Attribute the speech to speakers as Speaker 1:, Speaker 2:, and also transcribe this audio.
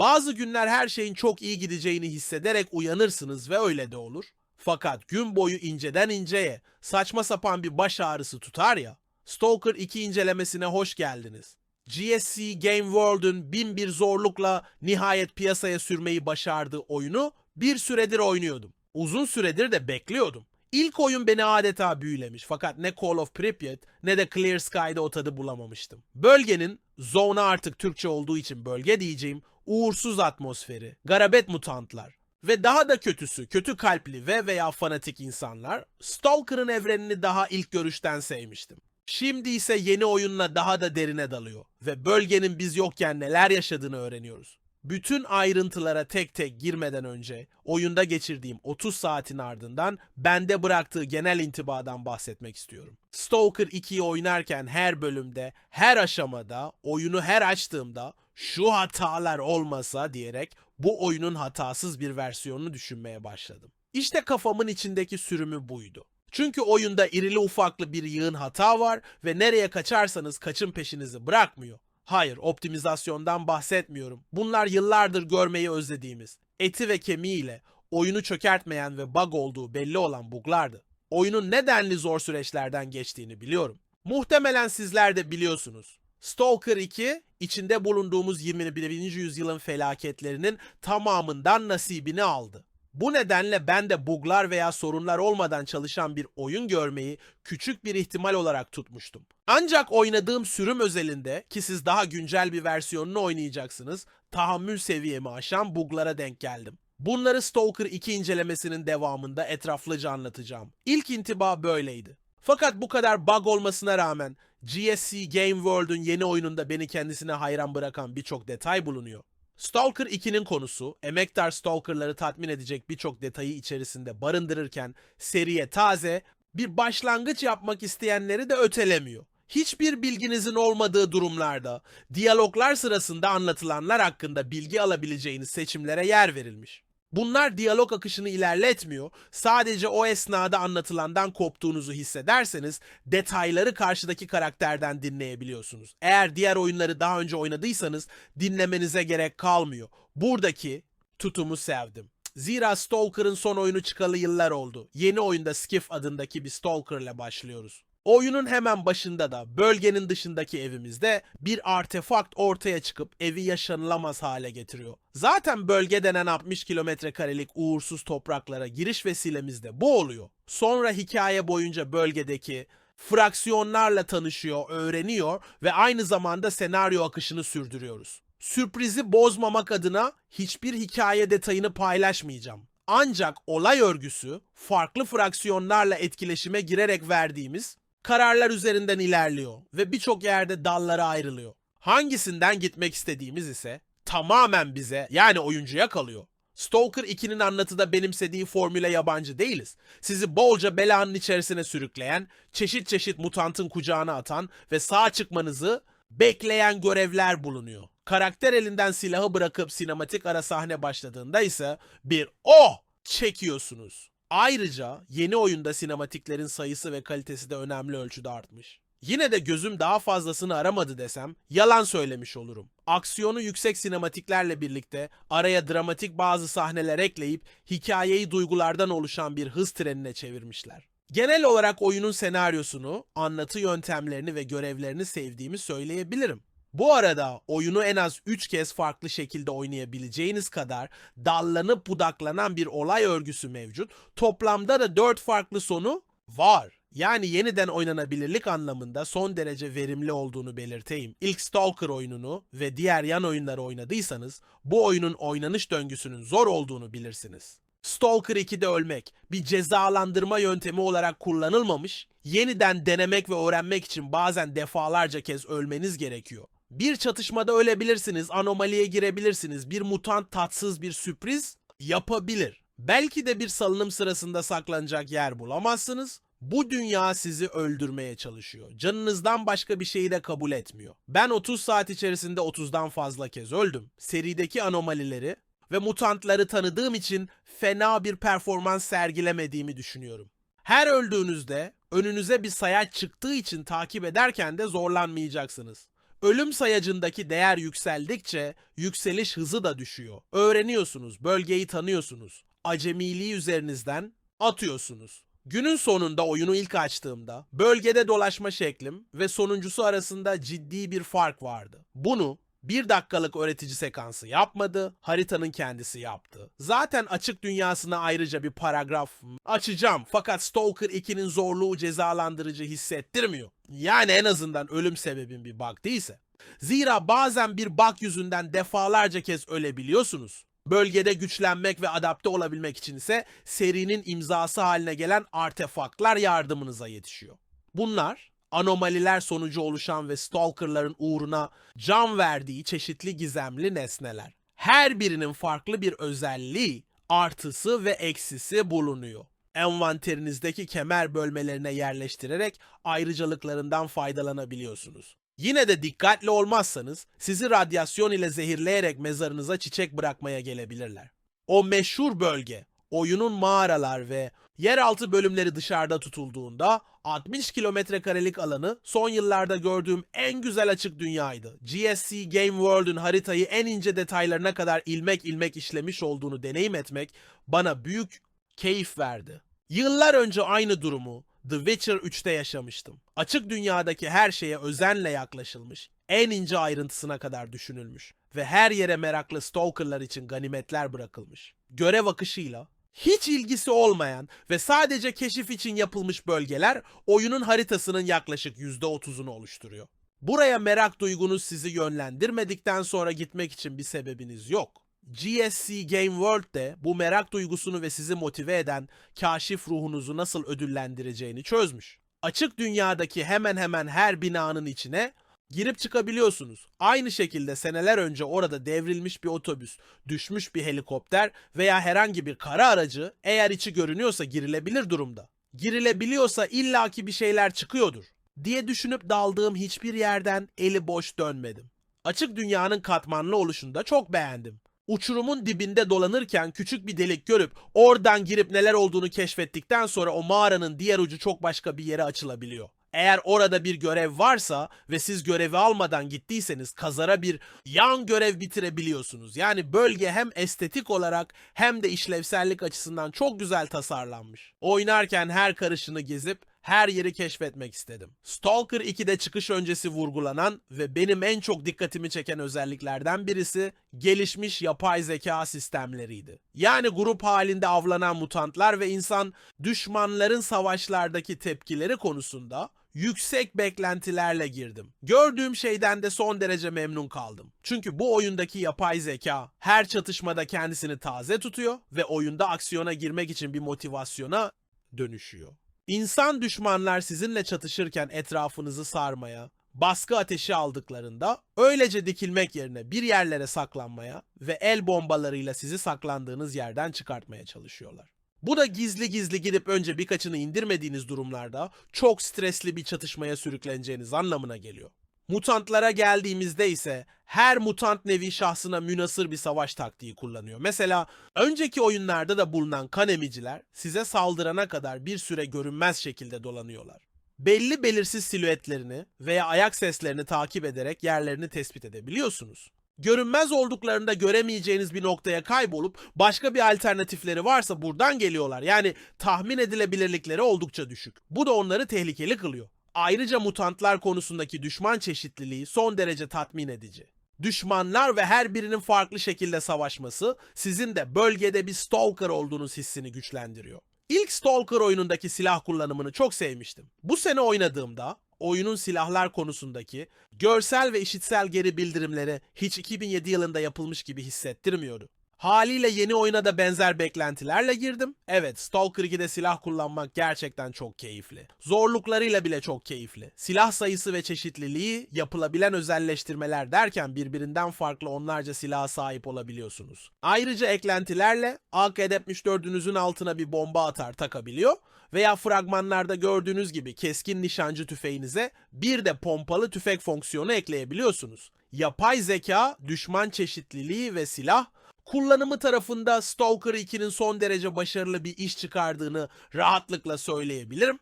Speaker 1: Bazı günler her şeyin çok iyi gideceğini hissederek uyanırsınız ve öyle de olur. Fakat gün boyu inceden inceye saçma sapan bir baş ağrısı tutar ya. Stalker 2 incelemesine hoş geldiniz. GSC Game World'un bin bir zorlukla nihayet piyasaya sürmeyi başardığı oyunu bir süredir oynuyordum. Uzun süredir de bekliyordum. İlk oyun beni adeta büyülemiş fakat ne Call of Pripyat ne de Clear Sky'da o tadı bulamamıştım. Bölgenin, Zone'a artık Türkçe olduğu için bölge diyeceğim, uğursuz atmosferi, garabet mutantlar ve daha da kötüsü kötü kalpli ve veya fanatik insanlar Stalker'ın evrenini daha ilk görüşten sevmiştim. Şimdi ise yeni oyunla daha da derine dalıyor ve bölgenin biz yokken neler yaşadığını öğreniyoruz. Bütün ayrıntılara tek tek girmeden önce oyunda geçirdiğim 30 saatin ardından bende bıraktığı genel intibadan bahsetmek istiyorum. Stalker 2'yi oynarken her bölümde, her aşamada, oyunu her açtığımda şu hatalar olmasa diyerek bu oyunun hatasız bir versiyonunu düşünmeye başladım. İşte kafamın içindeki sürümü buydu. Çünkü oyunda irili ufaklı bir yığın hata var ve nereye kaçarsanız kaçın peşinizi bırakmıyor. Hayır, optimizasyondan bahsetmiyorum. Bunlar yıllardır görmeyi özlediğimiz, eti ve kemiğiyle oyunu çökertmeyen ve bug olduğu belli olan buglardı. Oyunun nedenli zor süreçlerden geçtiğini biliyorum. Muhtemelen sizler de biliyorsunuz. Stalker 2, içinde bulunduğumuz 21. yüzyılın felaketlerinin tamamından nasibini aldı. Bu nedenle ben de buglar veya sorunlar olmadan çalışan bir oyun görmeyi küçük bir ihtimal olarak tutmuştum. Ancak oynadığım sürüm özelinde ki siz daha güncel bir versiyonunu oynayacaksınız, tahammül seviyemi aşan buglara denk geldim. Bunları Stalker 2 incelemesinin devamında etraflıca anlatacağım. İlk intiba böyleydi. Fakat bu kadar bug olmasına rağmen GSC Game World'un yeni oyununda beni kendisine hayran bırakan birçok detay bulunuyor. Stalker 2'nin konusu, emektar stalkerları tatmin edecek birçok detayı içerisinde barındırırken seriye taze, bir başlangıç yapmak isteyenleri de ötelemiyor. Hiçbir bilginizin olmadığı durumlarda, diyaloglar sırasında anlatılanlar hakkında bilgi alabileceğiniz seçimlere yer verilmiş. Bunlar diyalog akışını ilerletmiyor, sadece o esnada anlatılandan koptuğunuzu hissederseniz detayları karşıdaki karakterden dinleyebiliyorsunuz. Eğer diğer oyunları daha önce oynadıysanız dinlemenize gerek kalmıyor. Buradaki tutumu sevdim. Zira Stalker'ın son oyunu çıkalı yıllar oldu. Yeni oyunda Skiff adındaki bir Stalker ile başlıyoruz. Oyunun hemen başında da bölgenin dışındaki evimizde bir artefakt ortaya çıkıp evi yaşanılamaz hale getiriyor. Zaten bölge denen 60 kilometre karelik uğursuz topraklara giriş vesilemiz de bu oluyor. Sonra hikaye boyunca bölgedeki fraksiyonlarla tanışıyor, öğreniyor ve aynı zamanda senaryo akışını sürdürüyoruz. Sürprizi bozmamak adına hiçbir hikaye detayını paylaşmayacağım. Ancak olay örgüsü farklı fraksiyonlarla etkileşime girerek verdiğimiz kararlar üzerinden ilerliyor ve birçok yerde dallara ayrılıyor. Hangisinden gitmek istediğimiz ise tamamen bize yani oyuncuya kalıyor. Stalker 2'nin anlatıda benimsediği formüle yabancı değiliz. Sizi bolca belanın içerisine sürükleyen, çeşit çeşit mutantın kucağına atan ve sağ çıkmanızı bekleyen görevler bulunuyor. Karakter elinden silahı bırakıp sinematik ara sahne başladığında ise bir oh çekiyorsunuz. Ayrıca yeni oyunda sinematiklerin sayısı ve kalitesi de önemli ölçüde artmış. Yine de gözüm daha fazlasını aramadı desem yalan söylemiş olurum. Aksiyonu yüksek sinematiklerle birlikte araya dramatik bazı sahneler ekleyip hikayeyi duygulardan oluşan bir hız trenine çevirmişler. Genel olarak oyunun senaryosunu, anlatı yöntemlerini ve görevlerini sevdiğimi söyleyebilirim. Bu arada oyunu en az 3 kez farklı şekilde oynayabileceğiniz kadar dallanıp budaklanan bir olay örgüsü mevcut. Toplamda da 4 farklı sonu var. Yani yeniden oynanabilirlik anlamında son derece verimli olduğunu belirteyim. İlk Stalker oyununu ve diğer yan oyunları oynadıysanız bu oyunun oynanış döngüsünün zor olduğunu bilirsiniz. Stalker 2'de ölmek bir cezalandırma yöntemi olarak kullanılmamış, yeniden denemek ve öğrenmek için bazen defalarca kez ölmeniz gerekiyor. Bir çatışmada ölebilirsiniz, anomaliye girebilirsiniz, bir mutant tatsız bir sürpriz yapabilir. Belki de bir salınım sırasında saklanacak yer bulamazsınız. Bu dünya sizi öldürmeye çalışıyor. Canınızdan başka bir şeyi de kabul etmiyor. Ben 30 saat içerisinde 30'dan fazla kez öldüm. Serideki anomalileri ve mutantları tanıdığım için fena bir performans sergilemediğimi düşünüyorum. Her öldüğünüzde önünüze bir sayaç çıktığı için takip ederken de zorlanmayacaksınız. Ölüm sayacındaki değer yükseldikçe yükseliş hızı da düşüyor. Öğreniyorsunuz, bölgeyi tanıyorsunuz. Acemiliği üzerinizden atıyorsunuz. Günün sonunda oyunu ilk açtığımda bölgede dolaşma şeklim ve sonuncusu arasında ciddi bir fark vardı. Bunu bir dakikalık öğretici sekansı yapmadı, haritanın kendisi yaptı. Zaten açık dünyasına ayrıca bir paragraf açacağım fakat Stalker 2'nin zorluğu cezalandırıcı hissettirmiyor. Yani en azından ölüm sebebin bir bug değilse. Zira bazen bir bug yüzünden defalarca kez ölebiliyorsunuz. Bölgede güçlenmek ve adapte olabilmek için ise serinin imzası haline gelen artefaktlar yardımınıza yetişiyor. Bunlar anomaliler sonucu oluşan ve stalkerların uğruna can verdiği çeşitli gizemli nesneler. Her birinin farklı bir özelliği, artısı ve eksisi bulunuyor. Envanterinizdeki kemer bölmelerine yerleştirerek ayrıcalıklarından faydalanabiliyorsunuz. Yine de dikkatli olmazsanız sizi radyasyon ile zehirleyerek mezarınıza çiçek bırakmaya gelebilirler. O meşhur bölge, oyunun mağaralar ve yeraltı bölümleri dışarıda tutulduğunda 60 kilometre karelik alanı son yıllarda gördüğüm en güzel açık dünyaydı. GSC Game World'ün haritayı en ince detaylarına kadar ilmek ilmek işlemiş olduğunu deneyim etmek bana büyük keyif verdi. Yıllar önce aynı durumu The Witcher 3'te yaşamıştım. Açık dünyadaki her şeye özenle yaklaşılmış, en ince ayrıntısına kadar düşünülmüş ve her yere meraklı stalkerlar için ganimetler bırakılmış. Görev akışıyla hiç ilgisi olmayan ve sadece keşif için yapılmış bölgeler oyunun haritasının yaklaşık %30'unu oluşturuyor. Buraya merak duygunuz sizi yönlendirmedikten sonra gitmek için bir sebebiniz yok. GSC Game World'de bu merak duygusunu ve sizi motive eden kaşif ruhunuzu nasıl ödüllendireceğini çözmüş. Açık dünyadaki hemen hemen her binanın içine girip çıkabiliyorsunuz. Aynı şekilde seneler önce orada devrilmiş bir otobüs, düşmüş bir helikopter veya herhangi bir kara aracı eğer içi görünüyorsa girilebilir durumda. Girilebiliyorsa illaki bir şeyler çıkıyordur diye düşünüp daldığım hiçbir yerden eli boş dönmedim. Açık dünyanın katmanlı oluşunu da çok beğendim. Uçurumun dibinde dolanırken küçük bir delik görüp oradan girip neler olduğunu keşfettikten sonra o mağaranın diğer ucu çok başka bir yere açılabiliyor. Eğer orada bir görev varsa ve siz görevi almadan gittiyseniz kazara bir yan görev bitirebiliyorsunuz. Yani bölge hem estetik olarak hem de işlevsellik açısından çok güzel tasarlanmış. Oynarken her karışını gezip her yeri keşfetmek istedim. Stalker 2'de çıkış öncesi vurgulanan ve benim en çok dikkatimi çeken özelliklerden birisi gelişmiş yapay zeka sistemleriydi. Yani grup halinde avlanan mutantlar ve insan düşmanların savaşlardaki tepkileri konusunda yüksek beklentilerle girdim. Gördüğüm şeyden de son derece memnun kaldım. Çünkü bu oyundaki yapay zeka her çatışmada kendisini taze tutuyor ve oyunda aksiyona girmek için bir motivasyona dönüşüyor. İnsan düşmanlar sizinle çatışırken etrafınızı sarmaya, baskı ateşi aldıklarında öylece dikilmek yerine bir yerlere saklanmaya ve el bombalarıyla sizi saklandığınız yerden çıkartmaya çalışıyorlar. Bu da gizli gizli gidip önce birkaçını indirmediğiniz durumlarda çok stresli bir çatışmaya sürükleneceğiniz anlamına geliyor. Mutantlara geldiğimizde ise her mutant nevi şahsına münasır bir savaş taktiği kullanıyor. Mesela önceki oyunlarda da bulunan kan emiciler size saldırana kadar bir süre görünmez şekilde dolanıyorlar. Belli belirsiz silüetlerini veya ayak seslerini takip ederek yerlerini tespit edebiliyorsunuz. Görünmez olduklarında göremeyeceğiniz bir noktaya kaybolup başka bir alternatifleri varsa buradan geliyorlar. Yani tahmin edilebilirlikleri oldukça düşük. Bu da onları tehlikeli kılıyor. Ayrıca mutantlar konusundaki düşman çeşitliliği son derece tatmin edici. Düşmanlar ve her birinin farklı şekilde savaşması sizin de bölgede bir stalker olduğunuz hissini güçlendiriyor. İlk Stalker oyunundaki silah kullanımını çok sevmiştim. Bu sene oynadığımda oyunun silahlar konusundaki görsel ve işitsel geri bildirimleri hiç 2007 yılında yapılmış gibi hissettirmiyordu. Haliyle yeni oyuna da benzer beklentilerle girdim. Evet, Stalker 2'de silah kullanmak gerçekten çok keyifli. Zorluklarıyla bile çok keyifli. Silah sayısı ve çeşitliliği, yapılabilen özelleştirmeler derken birbirinden farklı onlarca silaha sahip olabiliyorsunuz. Ayrıca eklentilerle AK-74'ünüzün altına bir bomba atar takabiliyor veya fragmanlarda gördüğünüz gibi keskin nişancı tüfeğinize bir de pompalı tüfek fonksiyonu ekleyebiliyorsunuz. Yapay zeka, düşman çeşitliliği ve silah kullanımı tarafında Stalker 2'nin son derece başarılı bir iş çıkardığını rahatlıkla söyleyebilirim.